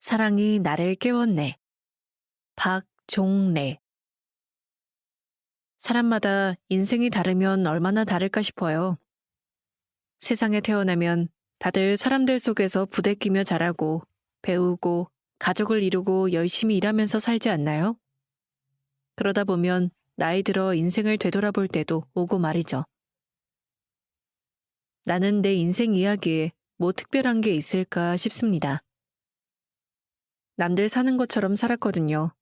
사랑이 나를 깨웠네. 박종래. 사람마다 인생이 다르면 얼마나 다를까 싶어요. 세상에 태어나면 다들 사람들 속에서 부대끼며 자라고 배우고 가족을 이루고 열심히 일하면서 살지 않나요? 그러다 보면 나이 들어 인생을 되돌아볼 때도 오고 말이죠. 나는 내 인생 이야기에 뭐 특별한 게 있을까 싶습니다. 남들 사는 것처럼 살았거든요.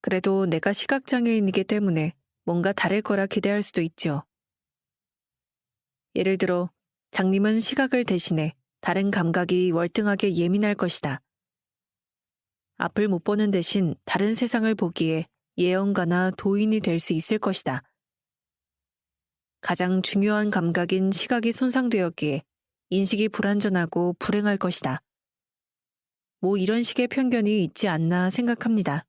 그래도 내가 시각장애인이기 때문에 뭔가 다를 거라 기대할 수도 있죠. 예를 들어, 장님은 시각을 대신해 다른 감각이 월등하게 예민할 것이다. 앞을 못 보는 대신 다른 세상을 보기에 예언가나 도인이 될 수 있을 것이다. 가장 중요한 감각인 시각이 손상되었기에 인식이 불완전하고 불행할 것이다. 뭐 이런 식의 편견이 있지 않나 생각합니다.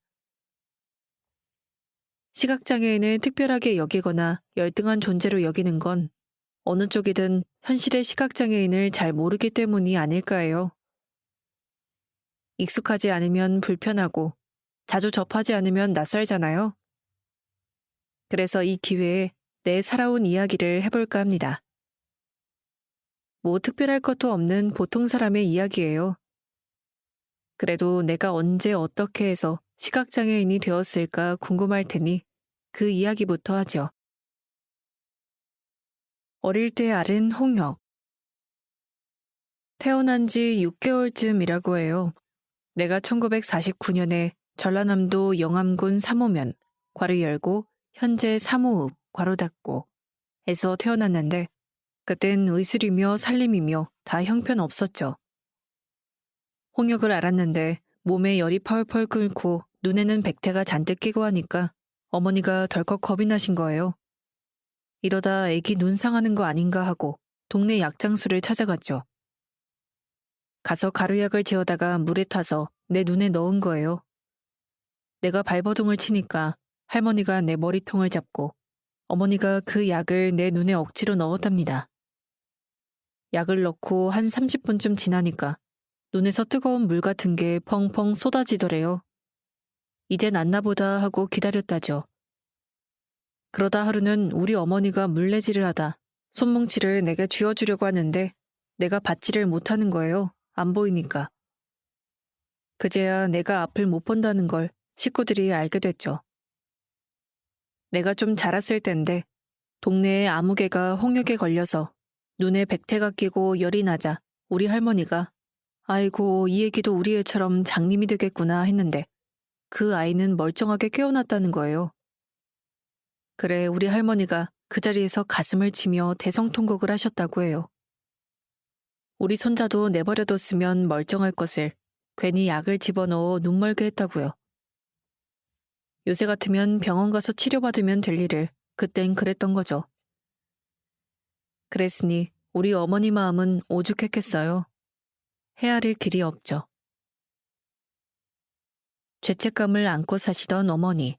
시각장애인을 특별하게 여기거나 열등한 존재로 여기는 건 어느 쪽이든 현실의 시각장애인을 잘 모르기 때문이 아닐까요? 익숙하지 않으면 불편하고 자주 접하지 않으면 낯설잖아요. 그래서 이 기회에 내 살아온 이야기를 해볼까 합니다. 뭐 특별할 것도 없는 보통 사람의 이야기예요. 그래도 내가 언제 어떻게 해서 시각장애인이 되었을까 궁금할 테니 그 이야기부터 하죠. 어릴 때 앓은 홍역. 태어난 지 6개월쯤이라고 해요. 내가 1949년에 전라남도 영암군 삼호면 괄호 열고 현재 삼호읍 괄호 닫고 에서 태어났는데 그땐 의술이며 살림이며 다 형편 없었죠. 홍역을 알았는데 몸에 열이 펄펄 끓고 눈에는 백태가 잔뜩 끼고 하니까 어머니가 덜컥 겁이 나신 거예요. 이러다 애기 눈 상하는 거 아닌가 하고 동네 약장수를 찾아갔죠. 가서 가루약을 지어다가 물에 타서 내 눈에 넣은 거예요. 내가 발버둥을 치니까 할머니가 내 머리통을 잡고 어머니가 그 약을 내 눈에 억지로 넣었답니다. 약을 넣고 한 30분쯤 지나니까 눈에서 뜨거운 물 같은 게 펑펑 쏟아지더래요. 이젠 낫나보다 하고 기다렸다죠. 그러다 하루는 우리 어머니가 물레질을 하다 손뭉치를 내게 쥐어주려고 하는데 내가 받지를 못하는 거예요. 안 보이니까. 그제야 내가 앞을 못 본다는 걸 식구들이 알게 됐죠. 내가 좀 자랐을 땐데 동네에 아무개가 홍역에 걸려서 눈에 백태가 끼고 열이 나자 우리 할머니가 아이고 이 애기도 우리 애처럼 장님이 되겠구나 했는데 그 아이는 멀쩡하게 깨어났다는 거예요. 그래 우리 할머니가 그 자리에서 가슴을 치며 대성통곡을 하셨다고 해요. 우리 손자도 내버려뒀으면 멀쩡할 것을 괜히 약을 집어넣어 눈멀게 했다고요. 요새 같으면 병원 가서 치료받으면 될 일을 그땐 그랬던 거죠. 그랬으니 우리 어머니 마음은 오죽했겠어요. 헤아릴 길이 없죠. 죄책감을 안고 사시던 어머니.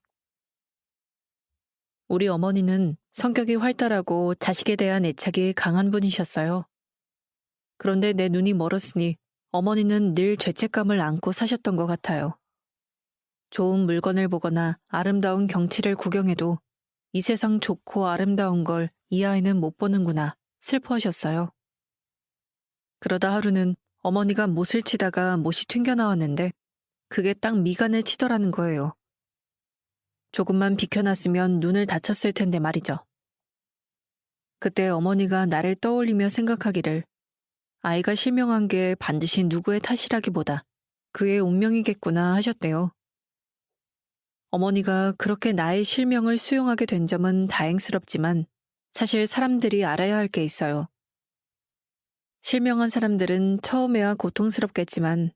우리 어머니는 성격이 활달하고 자식에 대한 애착이 강한 분이셨어요. 그런데 내 눈이 멀었으니 어머니는 늘 죄책감을 안고 사셨던 것 같아요. 좋은 물건을 보거나 아름다운 경치를 구경해도 이 세상 좋고 아름다운 걸 이 아이는 못 보는구나 슬퍼하셨어요. 그러다 하루는 어머니가 못을 치다가 못이 튕겨나왔는데 그게 딱 미간을 치더라는 거예요. 조금만 비켜놨으면 눈을 다쳤을 텐데 말이죠. 그때 어머니가 나를 떠올리며 생각하기를 아이가 실명한 게 반드시 누구의 탓이라기보다 그의 운명이겠구나 하셨대요. 어머니가 그렇게 나의 실명을 수용하게 된 점은 다행스럽지만 사실 사람들이 알아야 할 게 있어요. 실명한 사람들은 처음에야 고통스럽겠지만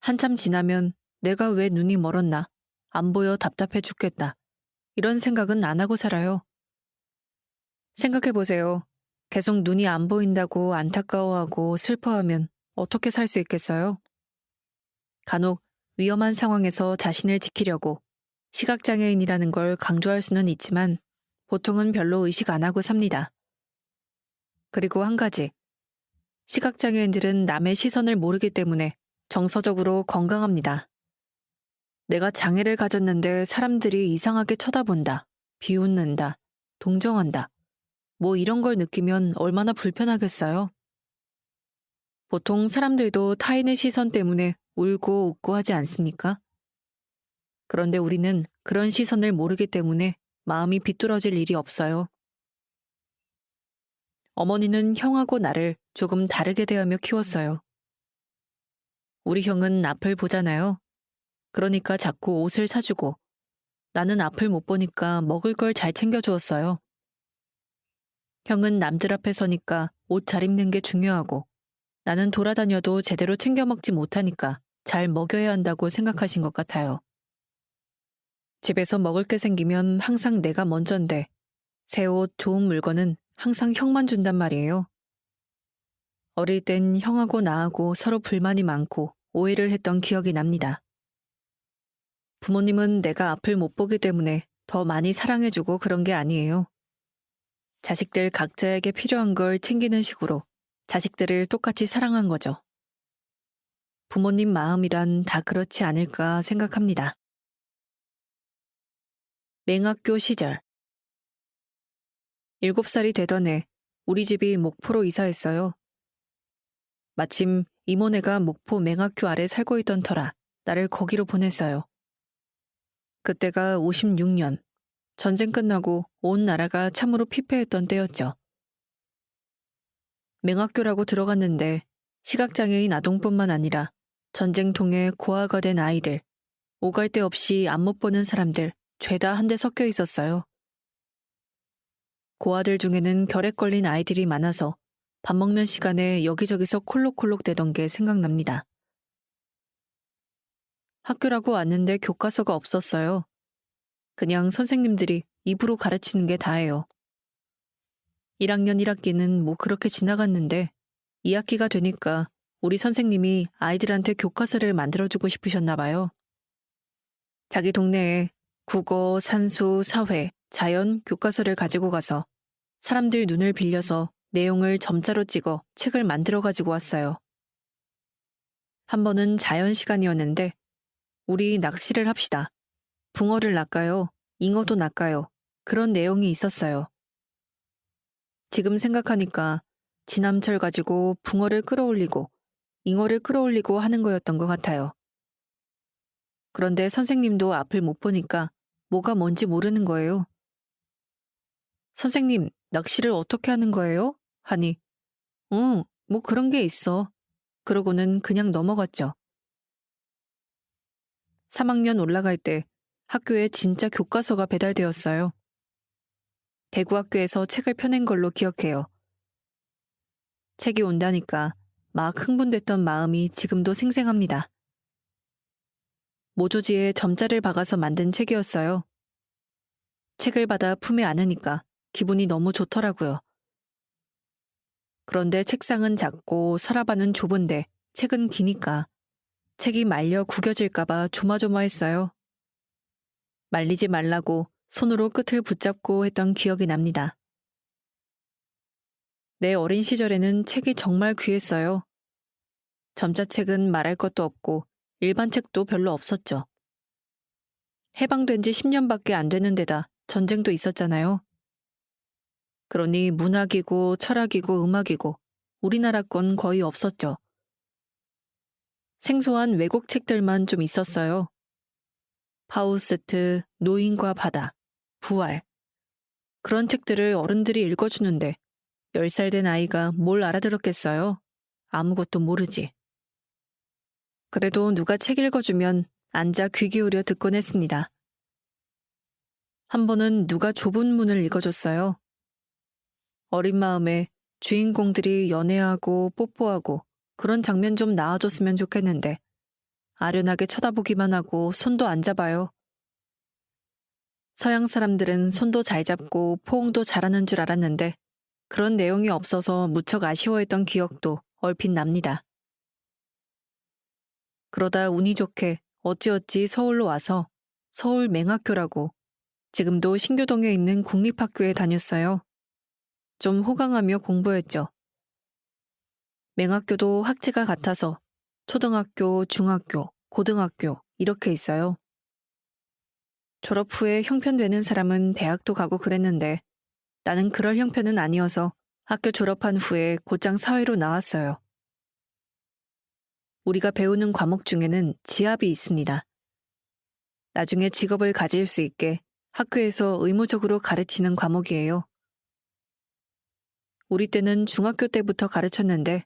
한참 지나면 내가 왜 눈이 멀었나, 안 보여 답답해 죽겠다. 이런 생각은 안 하고 살아요. 생각해보세요. 계속 눈이 안 보인다고 안타까워하고 슬퍼하면 어떻게 살 수 있겠어요? 간혹 위험한 상황에서 자신을 지키려고 시각장애인이라는 걸 강조할 수는 있지만 보통은 별로 의식 안 하고 삽니다. 그리고 한 가지. 시각장애인들은 남의 시선을 모르기 때문에 정서적으로 건강합니다. 내가 장애를 가졌는데 사람들이 이상하게 쳐다본다, 비웃는다, 동정한다. 뭐 이런 걸 느끼면 얼마나 불편하겠어요? 보통 사람들도 타인의 시선 때문에 울고 웃고 하지 않습니까? 그런데 우리는 그런 시선을 모르기 때문에 마음이 비뚤어질 일이 없어요. 어머니는 형하고 나를 조금 다르게 대하며 키웠어요. 우리 형은 앞을 보잖아요. 그러니까 자꾸 옷을 사주고 나는 앞을 못 보니까 먹을 걸 잘 챙겨주었어요. 형은 남들 앞에 서니까 옷 잘 입는 게 중요하고 나는 돌아다녀도 제대로 챙겨 먹지 못하니까 잘 먹여야 한다고 생각하신 것 같아요. 집에서 먹을 게 생기면 항상 내가 먼저인데 새 옷, 좋은 물건은 항상 형만 준단 말이에요. 어릴 땐 형하고 나하고 서로 불만이 많고 오해를 했던 기억이 납니다. 부모님은 내가 앞을 못 보기 때문에 더 많이 사랑해주고 그런 게 아니에요. 자식들 각자에게 필요한 걸 챙기는 식으로 자식들을 똑같이 사랑한 거죠. 부모님 마음이란 다 그렇지 않을까 생각합니다. 맹학교 시절 7살이 되던 해 우리 집이 목포로 이사했어요. 마침 이모네가 목포 맹학교 아래 살고 있던 터라 나를 거기로 보냈어요. 그때가 56년 전쟁 끝나고 온 나라가 참으로 피폐했던 때였죠. 맹학교라고 들어갔는데 시각장애인 아동뿐만 아니라 전쟁통에 고아가 된 아이들, 오갈 데 없이 안 못 보는 사람들 죄다 한데 섞여 있었어요. 고아들 중에는 결핵 걸린 아이들이 많아서 밥 먹는 시간에 여기저기서 콜록콜록 대던 게 생각납니다. 학교라고 왔는데 교과서가 없었어요. 그냥 선생님들이 입으로 가르치는 게 다예요. 1학년 1학기는 뭐 그렇게 지나갔는데 2학기가 되니까 우리 선생님이 아이들한테 교과서를 만들어주고 싶으셨나 봐요. 자기 동네에 국어, 산수, 사회, 자연 교과서를 가지고 가서 사람들 눈을 빌려서 내용을 점자로 찍어 책을 만들어 가지고 왔어요. 한 번은 자연 시간이었는데 우리 낚시를 합시다. 붕어를 낚아요. 잉어도 낚아요. 그런 내용이 있었어요. 지금 생각하니까 지남철 가지고 붕어를 끌어올리고 잉어를 끌어올리고 하는 거였던 것 같아요. 그런데 선생님도 앞을 못 보니까 뭐가 뭔지 모르는 거예요. 선생님, 낚시를 어떻게 하는 거예요? 하니, 응, 뭐 그런 게 있어. 그러고는 그냥 넘어갔죠. 3학년 올라갈 때 학교에 진짜 교과서가 배달되었어요. 대구학교에서 책을 펴낸 걸로 기억해요. 책이 온다니까 막 흥분됐던 마음이 지금도 생생합니다. 모조지에 점자를 박아서 만든 책이었어요. 책을 받아 품에 안으니까 기분이 너무 좋더라고요. 그런데 책상은 작고 서랍안은 좁은데 책은 기니까 책이 말려 구겨질까봐 조마조마했어요. 말리지 말라고 손으로 끝을 붙잡고 했던 기억이 납니다. 내 어린 시절에는 책이 정말 귀했어요. 점자책은 말할 것도 없고 일반 책도 별로 없었죠. 해방된 지 10년밖에 안 되는 데다 전쟁도 있었잖아요. 그러니 문학이고 철학이고 음악이고 우리나라 건 거의 없었죠. 생소한 외국 책들만 좀 있었어요. 파우스트, 노인과 바다, 부활. 그런 책들을 어른들이 읽어주는데 10살 된 아이가 뭘 알아들었겠어요? 아무것도 모르지. 그래도 누가 책 읽어주면 앉아 귀 기울여 듣곤 했습니다. 한 번은 누가 좁은 문을 읽어줬어요. 어린 마음에 주인공들이 연애하고 뽀뽀하고 그런 장면 좀 나와줬으면 좋겠는데 아련하게 쳐다보기만 하고 손도 안 잡아요. 서양 사람들은 손도 잘 잡고 포옹도 잘하는 줄 알았는데 그런 내용이 없어서 무척 아쉬워했던 기억도 얼핏 납니다. 그러다 운이 좋게 어찌어찌 서울로 와서 서울 맹학교라고 지금도 신교동에 있는 국립학교에 다녔어요. 좀 호강하며 공부했죠. 맹학교도 학제가 같아서 초등학교, 중학교, 고등학교 이렇게 있어요. 졸업 후에 형편되는 사람은 대학도 가고 그랬는데 나는 그럴 형편은 아니어서 학교 졸업한 후에 곧장 사회로 나왔어요. 우리가 배우는 과목 중에는 지압이 있습니다. 나중에 직업을 가질 수 있게 학교에서 의무적으로 가르치는 과목이에요. 우리 때는 중학교 때부터 가르쳤는데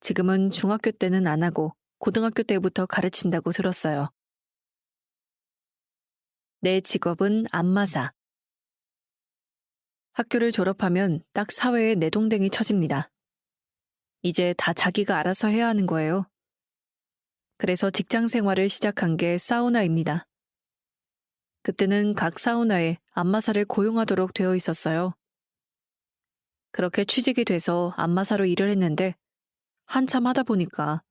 지금은 중학교 때는 안 하고 고등학교 때부터 가르친다고 들었어요. 내 직업은 안마사. 학교를 졸업하면 딱 사회에 내동댕이 쳐집니다. 이제 다 자기가 알아서 해야 하는 거예요. 그래서 직장 생활을 시작한 게 사우나입니다. 그때는 각 사우나에 안마사를 고용하도록 되어 있었어요. 그렇게 취직이 돼서 안마사로 일을 했는데 한참 하다 보니까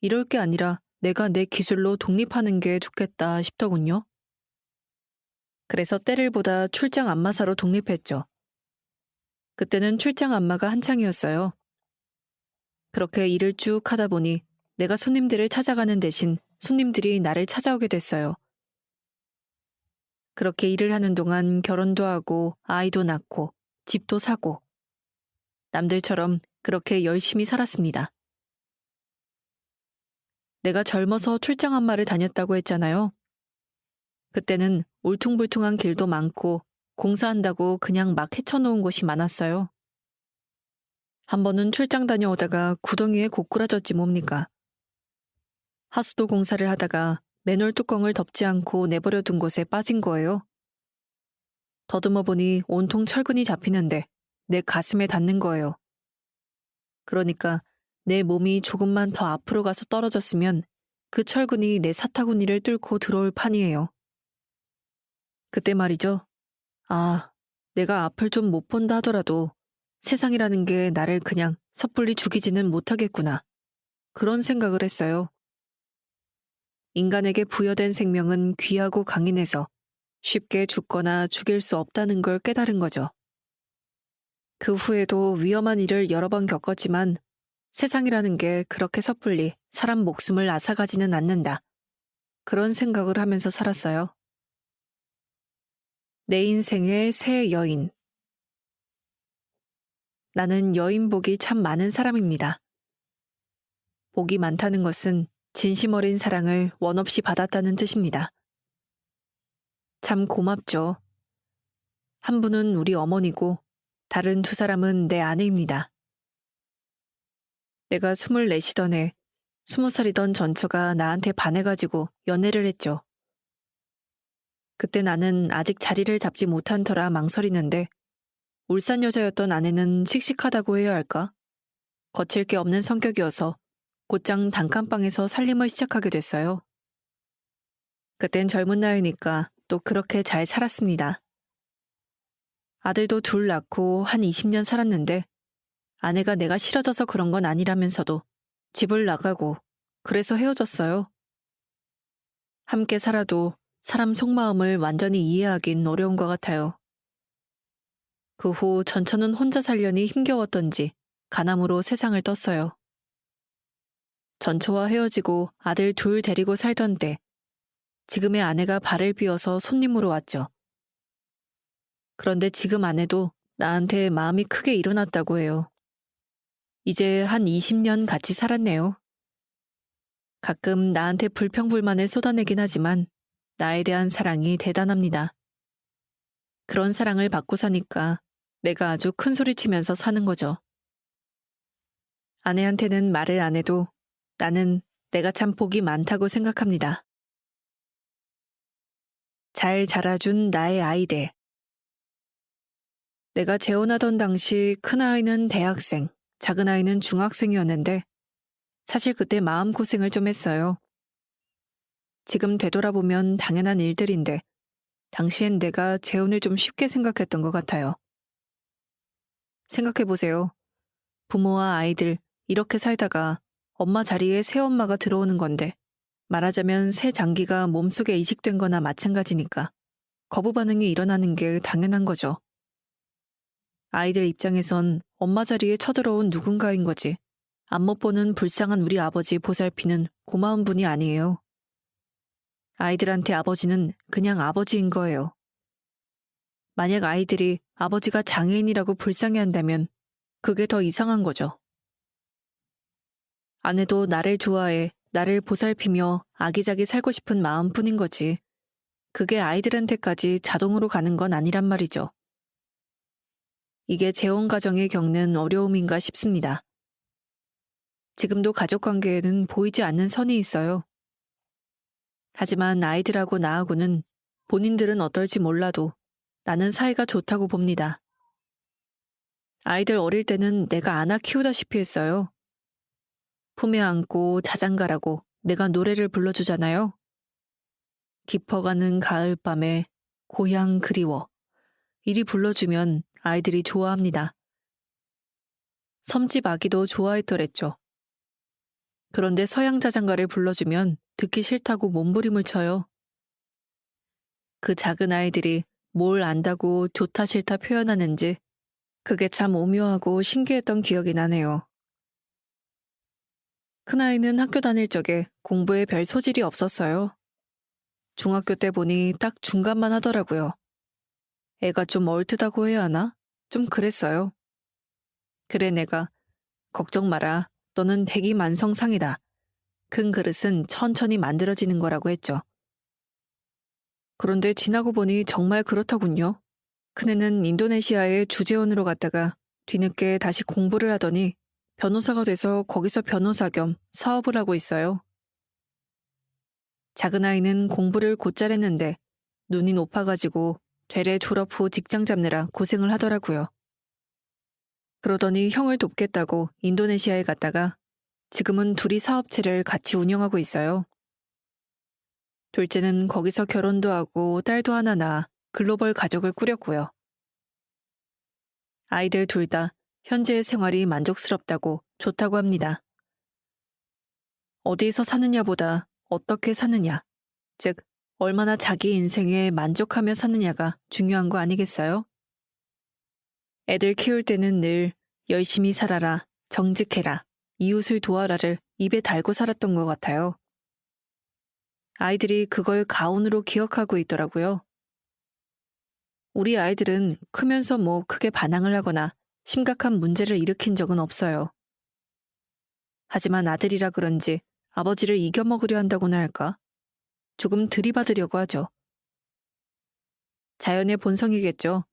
이럴 게 아니라 내가 내 기술로 독립하는 게 좋겠다 싶더군요. 그래서 때를 보다 출장 안마사로 독립했죠. 그때는 출장 안마가 한창이었어요. 그렇게 일을 쭉 하다 보니 내가 손님들을 찾아가는 대신 손님들이 나를 찾아오게 됐어요. 그렇게 일을 하는 동안 결혼도 하고 아이도 낳고 집도 사고 남들처럼 그렇게 열심히 살았습니다. 내가 젊어서 출장 안마를 다녔다고 했잖아요. 그때는 울퉁불퉁한 길도 많고 공사한다고 그냥 막 헤쳐놓은 곳이 많았어요. 한 번은 출장 다녀오다가 구덩이에 고꾸라졌지 뭡니까. 하수도 공사를 하다가 맨홀 뚜껑을 덮지 않고 내버려 둔 곳에 빠진 거예요. 더듬어 보니 온통 철근이 잡히는데 내 가슴에 닿는 거예요. 그러니까 내 몸이 조금만 더 앞으로 가서 떨어졌으면 그 철근이 내 사타구니를 뚫고 들어올 판이에요. 그때 말이죠. 아, 내가 앞을 좀 못 본다 하더라도 세상이라는 게 나를 그냥 섣불리 죽이지는 못하겠구나. 그런 생각을 했어요. 인간에게 부여된 생명은 귀하고 강인해서 쉽게 죽거나 죽일 수 없다는 걸 깨달은 거죠. 그 후에도 위험한 일을 여러 번 겪었지만 세상이라는 게 그렇게 섣불리 사람 목숨을 앗아가지는 않는다. 그런 생각을 하면서 살았어요. 내 인생의 새 여인. 나는 여인 복이 참 많은 사람입니다. 복이 많다는 것은 진심 어린 사랑을 원 없이 받았다는 뜻입니다. 참 고맙죠. 한 분은 우리 어머니고 다른 두 사람은 내 아내입니다. 내가 24시던 해, 20살이던 전처가 나한테 반해가지고 연애를 했죠. 그때 나는 아직 자리를 잡지 못한 터라 망설이는데 울산 여자였던 아내는 씩씩하다고 해야 할까? 거칠 게 없는 성격이어서 곧장 단칸방에서 살림을 시작하게 됐어요. 그땐 젊은 나이니까 또 그렇게 잘 살았습니다. 아들도 둘 낳고 한 20년 살았는데 아내가 내가 싫어져서 그런 건 아니라면서도 집을 나가고 그래서 헤어졌어요. 함께 살아도 사람 속마음을 완전히 이해하긴 어려운 것 같아요. 그 후 전처는 혼자 살려니 힘겨웠던지 가남으로 세상을 떴어요. 전처와 헤어지고 아들 둘 데리고 살던 때 지금의 아내가 발을 비워서 손님으로 왔죠. 그런데 지금 아내도 나한테 마음이 크게 일어났다고 해요. 이제 한 20년 같이 살았네요. 가끔 나한테 불평불만을 쏟아내긴 하지만 나에 대한 사랑이 대단합니다. 그런 사랑을 받고 사니까 내가 아주 큰 소리 치면서 사는 거죠. 아내한테는 말을 안 해도 나는 내가 참 복이 많다고 생각합니다. 잘 자라준 나의 아이들. 내가 재혼하던 당시 큰아이는 대학생, 작은아이는 중학생이었는데 사실 그때 마음고생을 좀 했어요. 지금 되돌아보면 당연한 일들인데 당시엔 내가 재혼을 좀 쉽게 생각했던 것 같아요. 생각해보세요. 부모와 아이들 이렇게 살다가 엄마 자리에 새엄마가 들어오는 건데 말하자면 새 장기가 몸속에 이식된 거나 마찬가지니까 거부 반응이 일어나는 게 당연한 거죠. 아이들 입장에선 엄마 자리에 쳐들어온 누군가인 거지. 안 못 보는 불쌍한 우리 아버지 보살피는 고마운 분이 아니에요. 아이들한테 아버지는 그냥 아버지인 거예요. 만약 아이들이 아버지가 장애인이라고 불쌍해 한다면 그게 더 이상한 거죠. 아내도 나를 좋아해 나를 보살피며 아기자기 살고 싶은 마음뿐인 거지. 그게 아이들한테까지 자동으로 가는 건 아니란 말이죠. 이게 재혼 가정에 겪는 어려움인가 싶습니다. 지금도 가족 관계에는 보이지 않는 선이 있어요. 하지만 아이들하고 나하고는 본인들은 어떨지 몰라도 나는 사이가 좋다고 봅니다. 아이들 어릴 때는 내가 안아 키우다시피 했어요. 품에 안고 자장가라고 내가 노래를 불러주잖아요. 깊어가는 가을밤에 고향 그리워. 이리 불러주면 아이들이 좋아합니다. 섬집 아기도 좋아했더랬죠. 그런데 서양 자장가를 불러주면 듣기 싫다고 몸부림을 쳐요. 그 작은 아이들이 뭘 안다고 좋다 싫다 표현하는지 그게 참 오묘하고 신기했던 기억이 나네요. 큰아이는 학교 다닐 적에 공부에 별 소질이 없었어요. 중학교 때 보니 딱 중간만 하더라고요. 애가 좀 얼트다고 해야 하나? 좀 그랬어요. 그래 내가 걱정 마라. 너는 대기 만성상이다. 큰 그릇은 천천히 만들어지는 거라고 했죠. 그런데 지나고 보니 정말 그렇더군요. 큰애는 인도네시아에 주재원으로 갔다가 뒤늦게 다시 공부를 하더니 변호사가 돼서 거기서 변호사 겸 사업을 하고 있어요. 작은 아이는 공부를 곧잘 했는데 눈이 높아가지고 되레 졸업 후 직장 잡느라 고생을 하더라고요. 그러더니 형을 돕겠다고 인도네시아에 갔다가 지금은 둘이 사업체를 같이 운영하고 있어요. 둘째는 거기서 결혼도 하고 딸도 하나 낳아 글로벌 가족을 꾸렸고요. 아이들 둘 다 현재의 생활이 만족스럽다고 좋다고 합니다. 어디서 사느냐보다 어떻게 사느냐, 즉, 얼마나 자기 인생에 만족하며 사느냐가 중요한 거 아니겠어요? 애들 키울 때는 늘 열심히 살아라, 정직해라, 이웃을 도와라를 입에 달고 살았던 것 같아요. 아이들이 그걸 가온으로 기억하고 있더라고요. 우리 아이들은 크면서 뭐 크게 반항을 하거나 심각한 문제를 일으킨 적은 없어요. 하지만 아들이라 그런지 아버지를 이겨먹으려 한다고나 할까? 조금 들이받으려고 하죠. 자연의 본성이겠죠.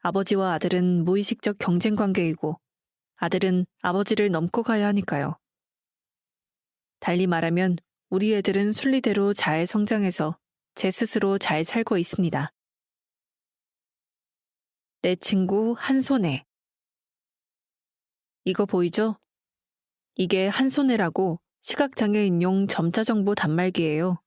아버지와 아들은 무의식적 경쟁 관계이고 아들은 아버지를 넘고 가야 하니까요. 달리 말하면 우리 애들은 순리대로 잘 성장해서 제 스스로 잘 살고 있습니다. 내 친구 한손에. 이거 보이죠? 이게 한손에라고 시각장애인용 점자 정보 단말기예요.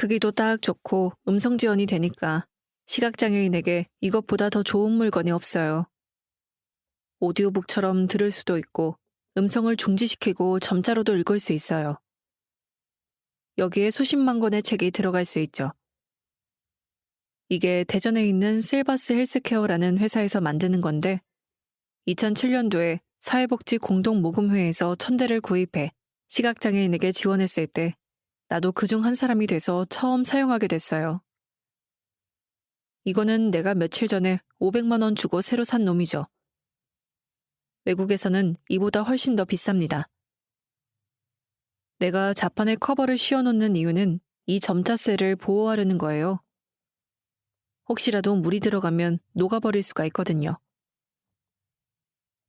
크기도 딱 좋고 음성 지원이 되니까 시각장애인에게 이것보다 더 좋은 물건이 없어요. 오디오북처럼 들을 수도 있고 음성을 중지시키고 점자로도 읽을 수 있어요. 여기에 수십만 권의 책이 들어갈 수 있죠. 이게 대전에 있는 실버스 헬스케어라는 회사에서 만드는 건데 2007년도에 사회복지 공동모금회에서 천대를 구입해 시각장애인에게 지원했을 때 나도 그 중 한 사람이 돼서 처음 사용하게 됐어요. 이거는 내가 며칠 전에 500만 원 주고 새로 산 놈이죠. 외국에서는 이보다 훨씬 더 비쌉니다. 내가 자판에 커버를 씌워놓는 이유는 이 점자셀을 보호하려는 거예요. 혹시라도 물이 들어가면 녹아버릴 수가 있거든요.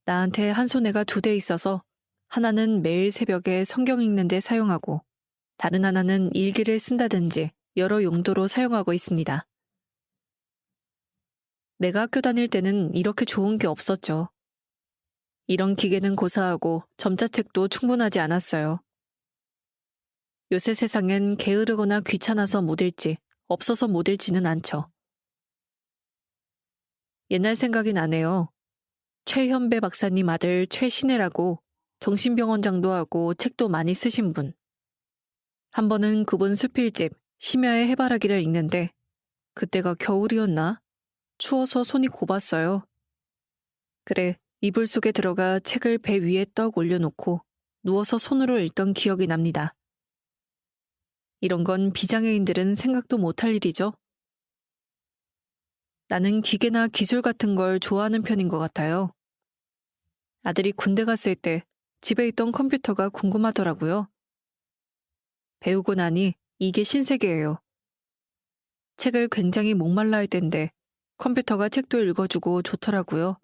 나한테 한 손에가 두 대 있어서 하나는 매일 새벽에 성경 읽는데 사용하고 다른 하나는 일기를 쓴다든지 여러 용도로 사용하고 있습니다. 내가 학교 다닐 때는 이렇게 좋은 게 없었죠. 이런 기계는 고사하고 점자책도 충분하지 않았어요. 요새 세상엔 게으르거나 귀찮아서 못 읽지, 없어서 못 읽지는 않죠. 옛날 생각이 나네요. 최현배 박사님 아들 최신혜라고 정신병원장도 하고 책도 많이 쓰신 분. 한 번은 그분 수필집 심야의 해바라기를 읽는데 그때가 겨울이었나? 추워서 손이 곱았어요. 그래, 이불 속에 들어가 책을 배 위에 떡 올려놓고 누워서 손으로 읽던 기억이 납니다. 이런 건 비장애인들은 생각도 못할 일이죠. 나는 기계나 기술 같은 걸 좋아하는 편인 것 같아요. 아들이 군대 갔을 때 집에 있던 컴퓨터가 궁금하더라고요. 배우고 나니 이게 신세계예요. 책을 굉장히 목말라 할 텐데 컴퓨터가 책도 읽어주고 좋더라고요.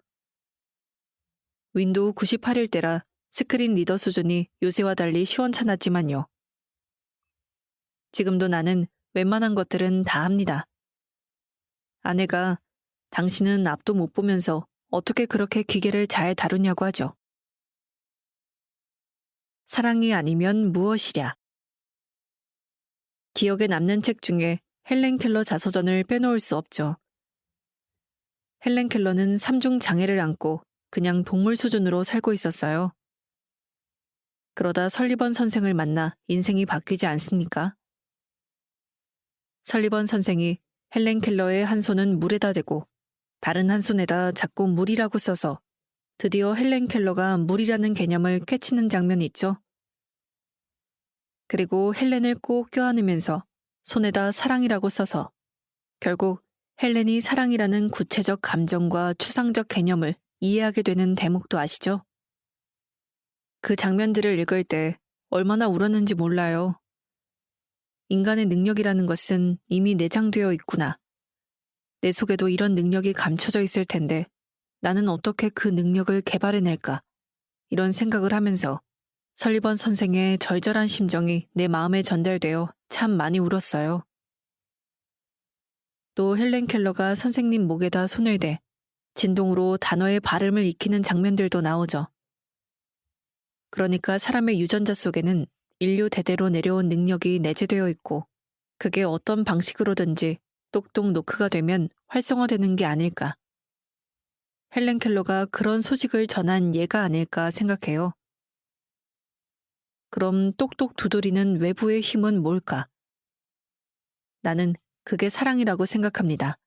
윈도우 98일 때라 스크린 리더 수준이 요새와 달리 시원찮았지만요. 지금도 나는 웬만한 것들은 다 합니다. 아내가 당신은 앞도 못 보면서 어떻게 그렇게 기계를 잘 다루냐고 하죠. 사랑이 아니면 무엇이랴. 기억에 남는 책 중에 헬렌 켈러 자서전을 빼놓을 수 없죠. 헬렌 켈러는 삼중 장애를 안고 그냥 동물 수준으로 살고 있었어요. 그러다 설리번 선생을 만나 인생이 바뀌지 않습니까? 설리번 선생이 헬렌 켈러의 한 손은 물에다 대고 다른 한 손에다 자꾸 물이라고 써서 드디어 헬렌 켈러가 물이라는 개념을 깨치는 장면이 있죠. 그리고 헬렌을 꼭 껴안으면서 손에다 사랑이라고 써서 결국 헬렌이 사랑이라는 구체적 감정과 추상적 개념을 이해하게 되는 대목도 아시죠? 그 장면들을 읽을 때 얼마나 울었는지 몰라요. 인간의 능력이라는 것은 이미 내장되어 있구나. 내 속에도 이런 능력이 감춰져 있을 텐데 나는 어떻게 그 능력을 개발해낼까? 이런 생각을 하면서 설리번 선생의 절절한 심정이 내 마음에 전달되어 참 많이 울었어요. 또 헬렌 켈러가 선생님 목에다 손을 대 진동으로 단어의 발음을 익히는 장면들도 나오죠. 그러니까 사람의 유전자 속에는 인류 대대로 내려온 능력이 내재되어 있고 그게 어떤 방식으로든지 똑똑 노크가 되면 활성화되는 게 아닐까. 헬렌 켈러가 그런 소식을 전한 예가 아닐까 생각해요. 그럼 똑똑 두드리는 외부의 힘은 뭘까? 나는 그게 사랑이라고 생각합니다.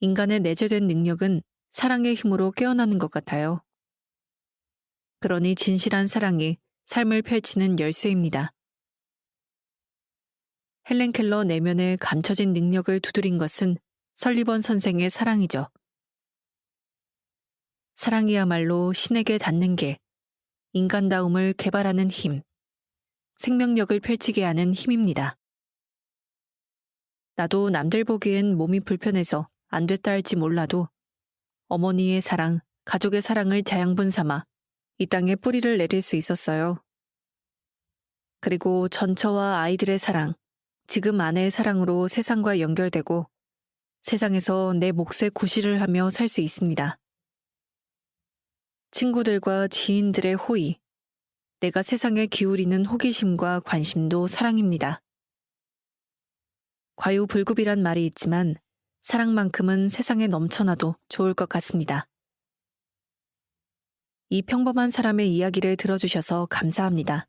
인간의 내재된 능력은 사랑의 힘으로 깨어나는 것 같아요. 그러니 진실한 사랑이 삶을 펼치는 열쇠입니다. 헬렌 켈러 내면에 감춰진 능력을 두드린 것은 설리번 선생의 사랑이죠. 사랑이야말로 신에게 닿는 길, 인간다움을 개발하는 힘, 생명력을 펼치게 하는 힘입니다. 나도 남들 보기엔 몸이 불편해서 안 됐다 할지 몰라도 어머니의 사랑, 가족의 사랑을 자양분 삼아 이 땅에 뿌리를 내릴 수 있었어요. 그리고 전처와 아이들의 사랑, 지금 아내의 사랑으로 세상과 연결되고 세상에서 내 몫의 구실을 하며 살 수 있습니다. 친구들과 지인들의 호의, 내가 세상에 기울이는 호기심과 관심도 사랑입니다. 과유불급이란 말이 있지만 사랑만큼은 세상에 넘쳐나도 좋을 것 같습니다. 이 평범한 사람의 이야기를 들어주셔서 감사합니다.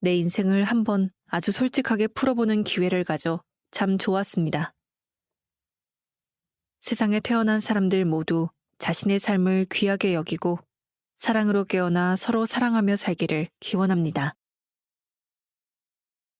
내 인생을 한번 아주 솔직하게 풀어보는 기회를 가져 참 좋았습니다. 세상에 태어난 사람들 모두 자신의 삶을 귀하게 여기고 사랑으로 깨어나 서로 사랑하며 살기를 기원합니다.